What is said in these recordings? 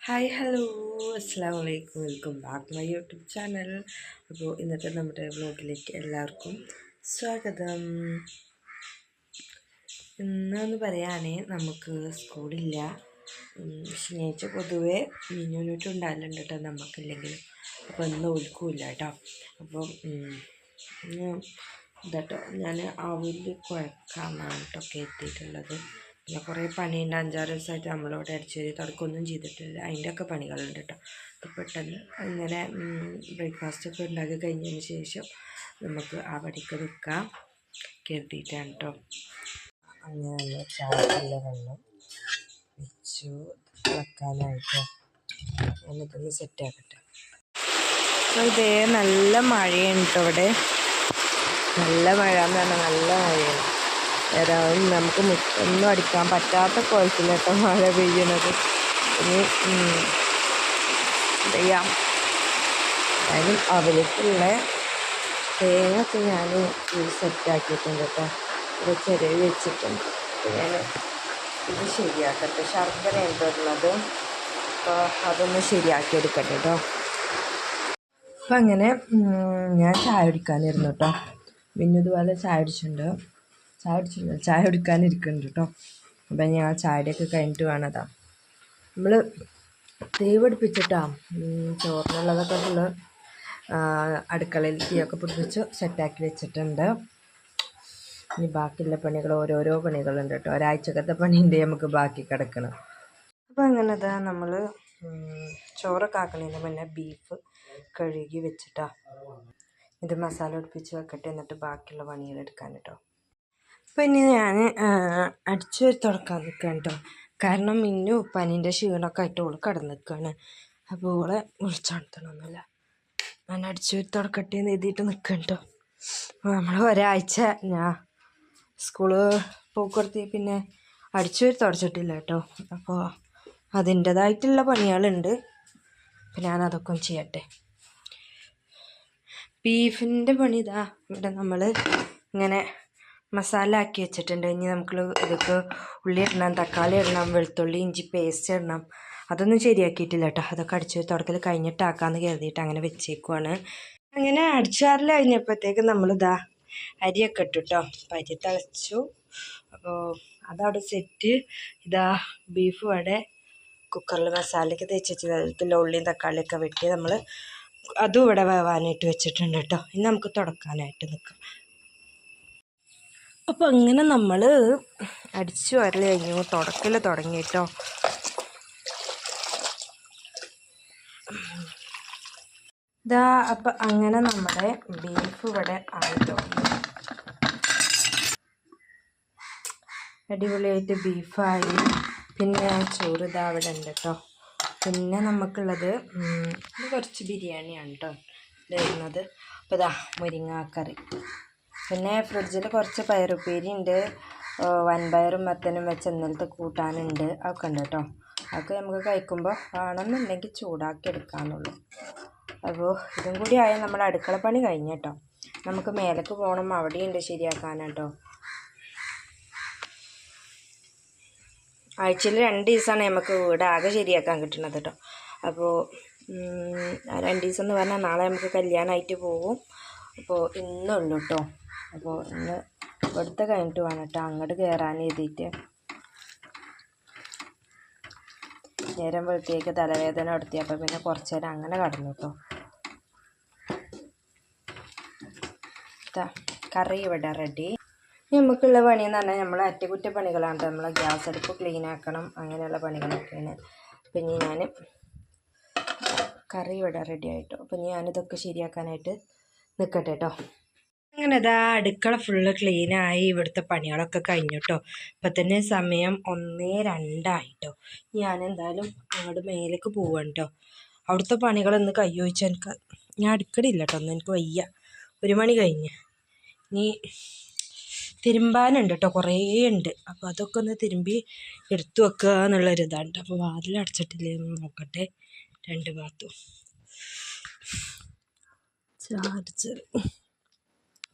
Hi hello അസ്സാം വലൈക്കും welcome back my YouTube channel അപ്പോൾ ഇന്നത്തെ നമ്മുടെ വ്ലോഗിലേക്ക് എല്ലാവർക്കും സ്വാഗതം. ഇന്നെന്ന് പറയുകയാണേ നമുക്ക് സ്കൂളില്ല ശനിയാഴ്ച പൊതുവേ യൂണിറ്റ് ഉണ്ടാകലുണ്ട് കേട്ടോ നമുക്കില്ലെങ്കിലും അപ്പോൾ ഇന്ന് ഒലുക്കൂല കേട്ടോ അപ്പം ഇതാട്ടോ ഞാൻ ആവിൽ കുഴക്കാമാണ് കേട്ടോ എത്തിയിട്ടുള്ളത് പിന്നെ കുറേ പണിയുണ്ട് അഞ്ചാറ് ദിവസമായിട്ട് നമ്മളിവിടെ അടിച്ചേരി തുടക്കമൊന്നും ചെയ്തിട്ടില്ല. അതിന്റെയൊക്കെ പണികളുണ്ട് കേട്ടോ. അപ്പോൾ പെട്ടെന്ന് ഇങ്ങനെ ബ്രേക്ക്ഫാസ്റ്റ് ഒക്കെ ഉണ്ടാക്കി കഴിഞ്ഞതിന് ശേഷം നമുക്ക് ആ പടിക്ക് നിൽക്കാം. കരുതിയിട്ടാണ് കേട്ടോ. അങ്ങനെ ചായക്കുള്ള വെള്ളം വെച്ചു. തിളക്കാനായിട്ട് എന്നിട്ടൊന്ന് സെറ്റാക്കട്ടെ അപ്പോൾ ഇതേ നല്ല മഴയാണ് കേട്ടോ ഇവിടെ. നല്ല മഴ എന്ന് പറഞ്ഞാൽ നല്ല മഴയാണ്. ഏതായാലും നമുക്ക് ഒന്നും അടിക്കാൻ പറ്റാത്ത കുഴപ്പമില്ല മഴ പെയ്യണത്. ഇനി ചെയ്യാം? അതായത് അവലേക്കുള്ള തേങ്ങയൊക്കെ ഞാൻ സെറ്റാക്കിയിട്ടുണ്ട് കേട്ടോ ഇത് ചെറിയ വെച്ചിട്ടുണ്ട്. ഞാൻ ഇത് ശരിയാക്കട്ടെ. ശർക്കര എന്തുള്ളത് അപ്പോൾ അതൊന്ന് ശരിയാക്കി എടുക്കട്ടെ കേട്ടോ അപ്പം അങ്ങനെ ഞാൻ ചായ കുടിക്കാനിരുന്നു കേട്ടോ പിന്നെ ഇതുപോലെ ചായ കുടിച്ചിട്ടുണ്ട്. ചായ കുടിച്ചില്ല ചായ കുടിക്കാനിരിക്കുന്നുണ്ട് കേട്ടോ അപ്പം ഞാൻ ചായയൊക്കെ കഴിഞ്ഞിട്ട് വേണതാ നമ്മൾ തീ പിടിപ്പിച്ചിട്ടാ ചോറിനുള്ളതൊക്കെ ഫുള്ള് അടുക്കളയിൽ തീയൊക്കെ പിടിപ്പിച്ച് സെറ്റാക്കി വെച്ചിട്ടുണ്ട്. ഇനി ബാക്കിയുള്ള പണികൾ ഓരോരോ പണികളുണ്ട് കേട്ടോ ഒരാഴ്ചക്കത്തെ പണിയുണ്ട് നമുക്ക് ബാക്കി കിടക്കണം. അപ്പോൾ അങ്ങനെ അതാ നമ്മൾ ചോറൊക്കെ ആക്കണതിന് മുന്നേ ബീഫ് കഴുകി വെച്ചിട്ടാ. ഇത് മസാല ഒടിപ്പിച്ച് വെക്കട്ടെ എന്നിട്ട് ബാക്കിയുള്ള പണികൾ എടുക്കാൻ കേട്ടോ അപ്പോൾ ഇനി ഞാൻ അടിച്ചു തുടക്കാൻ നിൽക്കുകയാണ് കേട്ടോ കാരണം ഇന്നും പനീന്റെ ക്ഷീണമൊക്കെ ആയിട്ട് ഓൾ കടന്നു നിൽക്കുകയാണ് അപ്പോൾ ഓളെ വിളിച്ചുണർത്തണമൊന്നുമില്ല ഞാൻ അടിച്ചു തുടക്കട്ടെ എന്ന് എഴുതിയിട്ട് നിൽക്കുകയാണ് കേട്ടോ നമ്മൾ ഒരാഴ്ച ഞാൻ സ്കൂൾ പോക്കുറത്തി പിന്നെ അടിച്ചു വരി തുടച്ചിട്ടില്ല കേട്ടോ അപ്പോൾ അതിന്റേതായിട്ടുള്ള പണികളുണ്ട്. അപ്പം ഞാൻ അതൊക്കെ ചെയ്യട്ടെ. ബീഫിന്റെ പണി ഇതാ ഇവിടെ നമ്മൾ ഇങ്ങനെ മസാല ആക്കി വെച്ചിട്ടുണ്ട്. ഇനി നമുക്ക് ഇതൊക്കെ ഉള്ളി ഇടണം തക്കാളി ഇടണം വെളുത്തുള്ളി ഇഞ്ചി പേസ്റ്റ് ഇടണം. അതൊന്നും ശരിയാക്കിയിട്ടില്ല കേട്ടോ അതൊക്കെ അടിച്ചു തുടക്കൽ കഴിഞ്ഞിട്ടാക്കാമെന്ന് കരുതിയിട്ട് അങ്ങനെ വെച്ചേക്കുവാണ്. അങ്ങനെ അടിച്ചാറിൽ കഴിഞ്ഞപ്പോഴത്തേക്ക് നമ്മളിതാ അരിയൊക്കെ ഇട്ടു കേട്ടോ അരി തിളച്ചു. അപ്പോൾ അതവിടെ സെറ്റ് ഇതാ ബീഫ് അവിടെ കുക്കറിൽ മസാലയൊക്കെ തേച്ച് വെച്ച് വെള്ളത്തിൽ ഉള്ളിയും തക്കാളിയൊക്കെ വെട്ടി നമ്മൾ അതും ഇവിടെ വേവാനായിട്ട് വെച്ചിട്ടുണ്ട് കേട്ടോ ഇനി നമുക്ക് തുടക്കാനായിട്ട് നിൽക്കാം. അപ്പോൾ അങ്ങനെ നമ്മൾ അടിച്ചു വരൽ കഴിഞ്ഞു. തുടക്കൽ തുടങ്ങി കേട്ടോ. ഇതാ അപ്പം അങ്ങനെ നമ്മുടെ ബീഫ് ഇവിടെ ആയിട്ടോ. അടിപൊളിയായിട്ട് ബീഫായി പിന്നെ ചോറ് ഇതാ അവിടെ ഉണ്ട് കേട്ടോ. പിന്നെ നമുക്കുള്ളത് കുറച്ച് ബിരിയാണിയാണ് കേട്ടോ. വരുന്നത് അപ്പോൾ ഇതാ മുരിങ്ങാക്കറി. പിന്നെ ഫ്രിഡ്ജിൽ കുറച്ച് പയറുപ്പേരി ഉണ്ട് വൻപയറും മത്തനും വെച്ച് ഇന്നലത്തെ കൂട്ടാനുണ്ട് അതൊക്കെ ഉണ്ട് കേട്ടോ അതൊക്കെ നമുക്ക് കഴിക്കുമ്പോൾ വേണമെന്നുണ്ടെങ്കിൽ ചൂടാക്കി എടുക്കാമെന്നുള്ളൂ അപ്പോൾ ഇതും കൂടി ആയാൽ നമ്മുടെ അടുക്കള പണി കഴിഞ്ഞ് കേട്ടോ നമുക്ക് മേലേക്ക് പോകണം അവിടെയുണ്ട് ശരിയാക്കാനാട്ടോ ആഴ്ചയിൽ രണ്ട് ദിവസമാണ് നമുക്ക് വീട് ആകെ ശരിയാക്കാൻ കിട്ടുന്നത് കേട്ടോ അപ്പോൾ രണ്ട് ദിവസം എന്ന് പറഞ്ഞാൽ നാളെ നമുക്ക് കല്യാണമായിട്ട് പോകും അപ്പോൾ ഇന്നുള്ളൂ കേട്ടോ അപ്പോൾ ഇന്ന് ഇവിടുത്തെ കഴിഞ്ഞിട്ട് വേണം അങ്ങോട്ട് കയറാൻ എഴുതിയിട്ട്. നേരം വെളുത്തേക്ക് തലവേദന എടുത്തി അപ്പോൾ പിന്നെ കുറച്ച് നേരം അങ്ങനെ കടന്നു കേട്ടോ. കറി ഇവിടെ റെഡി നമുക്കുള്ള പണി എന്ന് പറഞ്ഞാൽ നമ്മൾ അറ്റകുറ്റപ്പണികളാണ്. നമ്മൾ ഗ്യാസ് അടുപ്പ് ക്ലീൻ ആക്കണം. അങ്ങനെയുള്ള പണികളൊക്കെയാണ്. പിന്നെ ഞാൻ കറി ഇവിടെ റെഡി ആയിട്ടോ. അപ്പം ഞാനിതൊക്കെ ശരിയാക്കാനായിട്ട് നിൽക്കട്ടെ കേട്ടോ. അങ്ങനെ ഇതാ അടുക്കള ഫുള്ള് ക്ലീനായി ഇവിടുത്തെ പണികളൊക്കെ കഴിഞ്ഞു കേട്ടോ ഇപ്പം തന്നെ സമയം ഒന്നേ രണ്ടായിട്ടോ. ഞാൻ എന്തായാലും അങ്ങോട്ട് മേലേക്ക് പോവാണ് കേട്ടോ അവിടുത്തെ പണികളൊന്ന് കയ്യൊഴിച്ചാൽ എനിക്ക് ഞാൻ അടുക്കളയില്ല കേട്ടോ ഒന്നും എനിക്ക് വയ്യ. ഒരു മണി കഴിഞ്ഞ്. ഇനി തിരുമ്പാനുണ്ട് കേട്ടോ കുറേ ഉണ്ട്. അപ്പോൾ അതൊക്കെ ഒന്ന് തിരുമ്പി എടുത്തു വെക്കുക എന്നുള്ളൊരു ഇതാണ് കേട്ടോ അപ്പോൾ വാതിൽ അടച്ചിട്ടില്ലേ നോക്കട്ടെ. രണ്ട് ഭാഗത്തും. ചാർജർ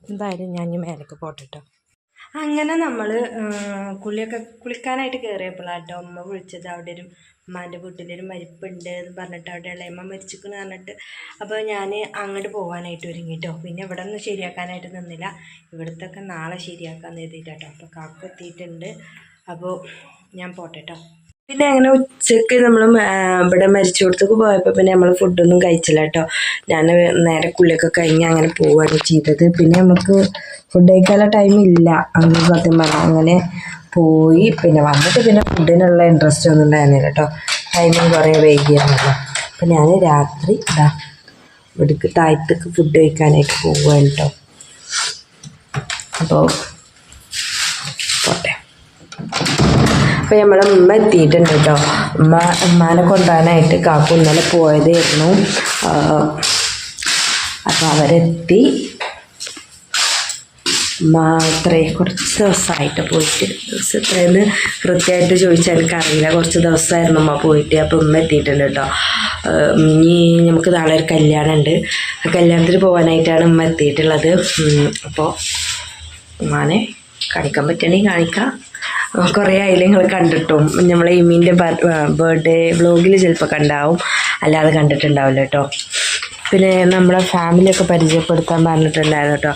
എന്തായാലും ഞാൻ ഈ മേലേക്ക് പോട്ടെ അങ്ങനെ നമ്മൾ കുളിയൊക്കെ കുളിക്കാനായിട്ട് കയറിയപ്പോഴാട്ടോ അമ്മ വിളിച്ചത് അവിടെ ഒരു ഉമ്മാന്റെ വീട്ടിലൊരു മരിപ്പുണ്ട് എന്ന് പറഞ്ഞിട്ട് അവിടെ ഇളയമ്മ മരിച്ചിരിക്കുന്നു പറഞ്ഞിട്ട്. അപ്പോൾ ഞാൻ അങ്ങോട്ട് പോകാനായിട്ട് ഒരുങ്ങിട്ടോ. പിന്നെ ഇവിടെ ഒന്നും ശരിയാക്കാനായിട്ട് നിന്നില്ല. ഇവിടുത്തൊക്കെ നാളെ ശരിയാക്കാമെന്ന് എഴുതിയിട്ടോ അപ്പോൾ കാക്കു എത്തിയിട്ടുണ്ട്. അപ്പോൾ ഞാൻ പോട്ടെ കേട്ടോ പിന്നെ അങ്ങനെ ഉച്ചയ്ക്ക് നമ്മൾ ഇവിടെ മരിച്ചോടത്തേക്ക് പോയപ്പോൾ പിന്നെ നമ്മൾ ഫുഡൊന്നും കഴിച്ചില്ല കേട്ടോ ഞാൻ നേരെ കുള്ളിയൊക്കെ കഴിഞ്ഞ് അങ്ങനെ പോവുകയാണ് ചെയ്തത്. പിന്നെ നമുക്ക് ഫുഡ് കഴിക്കാനുള്ള ടൈം ഇല്ല. അങ്ങനെ സത്യം പറഞ്ഞാൽ അങ്ങനെ പോയി. പിന്നെ വന്നിട്ട് പിന്നെ ഫുഡിനുള്ള ഇൻട്രസ്റ്റ് ഒന്നും ഉണ്ടായിരുന്നില്ല കേട്ടോ ടൈമിങ് കുറേ വൈകിയായിരുന്നല്ലോ അപ്പം ഞാൻ രാത്രി ഇതാ ഇവിടേക്ക് താഴത്തേക്ക് ഫുഡ് കഴിക്കാനായിട്ട് പോവുകയാണ് കേട്ടോ അപ്പോൾ അപ്പോൾ നമ്മളെ ഉമ്മ എത്തിയിട്ടുണ്ട് കേട്ടോ ഉമ്മ ഉമ്മാനെ കൊണ്ടുപോകാനായിട്ട് കാക്കു ഇന്നലെ പോയതായിരുന്നു. അപ്പോൾ അവരെത്തി. മാത്രമേ കുറച്ച് ദിവസമായിട്ട് പോയിട്ട്. ദിവസം എത്രയെന്ന് കൃത്യമായിട്ട് ചോദിച്ചാൽ എനിക്കറിയില്ല. കുറച്ച് ദിവസമായിരുന്നു അമ്മ പോയിട്ട്. അപ്പോൾ ഉമ്മ എത്തിയിട്ടുണ്ട് കേട്ടോ ഇനി നമുക്ക് നാളെ ഒരു കല്യാണം ഉണ്ട് ആ കല്യാണത്തിന് പോകാനായിട്ടാണ് ഉമ്മ എത്തിയിട്ടുള്ളത്. അപ്പോൾ ഉമ്മാനെ കാണിക്കാൻ പറ്റണമെങ്കിൽ കാണിക്കാം. കുറേ ആയില്ല നിങ്ങൾ കണ്ടിട്ടും. നമ്മളെ ഇമീന്റെ ബർത്ത്ഡേ വ്ളോഗിൽ ചിലപ്പോൾ കണ്ടാവും. അല്ലാതെ കണ്ടിട്ടുണ്ടാവില്ല കേട്ടോ പിന്നെ നമ്മളെ ഫാമിലിയൊക്കെ പരിചയപ്പെടുത്താൻ പറഞ്ഞിട്ടുണ്ടായിരുന്നു കേട്ടോ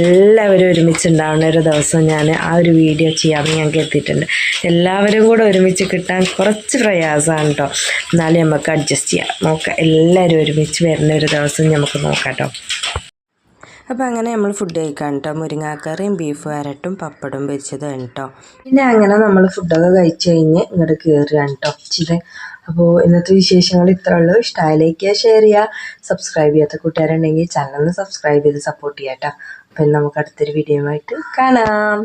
എല്ലാവരും ഒരുമിച്ച് ഒരുമിച്ചുണ്ടാവുന്ന ഒരു ദിവസം ഞാൻ ആ ഒരു വീഡിയോ ചെയ്യാമെന്ന് ഞാൻ കരുതിയിട്ടുണ്ട് എല്ലാവരും കൂടെ ഒരുമിച്ച് കിട്ടാൻ കുറച്ച് പ്രയാസമാണ് കേട്ടോ എന്നാലും നമുക്ക് അഡ്ജസ്റ്റ് ചെയ്യാം. നോക്കാം. എല്ലാവരും ഒരുമിച്ച് വരുന്ന ഒരു ദിവസം നമുക്ക് നോക്കാം കേട്ടോ അപ്പോൾ അങ്ങനെ നമ്മൾ ഫുഡ് കഴിക്കാം കേട്ടോ മുരിങ്ങാക്കറിയും ബീഫ് വരട്ടും പപ്പടും പൊരിച്ചതും കേട്ടോ പിന്നെ അങ്ങനെ നമ്മൾ ഫുഡൊക്കെ കഴിച്ച് കഴിഞ്ഞ് ഇങ്ങോട്ട് കയറുകയാണ് കേട്ടോ ചില അപ്പോൾ ഇന്നത്തെ വിശേഷങ്ങൾ ഇത്ര ഉള്ളൂ. ഇഷ്ടമായ ലൈക്ക് ചെയ്യുക ഷെയർ ചെയ്യുക സബ്സ്ക്രൈബ് ചെയ്യാത്ത കൂട്ടുകാരുണ്ടെങ്കിൽ ചാനൽ സബ്സ്ക്രൈബ് ചെയ്ത് സപ്പോർട്ട് ചെയ്യാം കേട്ടോ അപ്പം നമുക്ക് അടുത്തൊരു വീഡിയോ ആയിട്ട് കാണാം.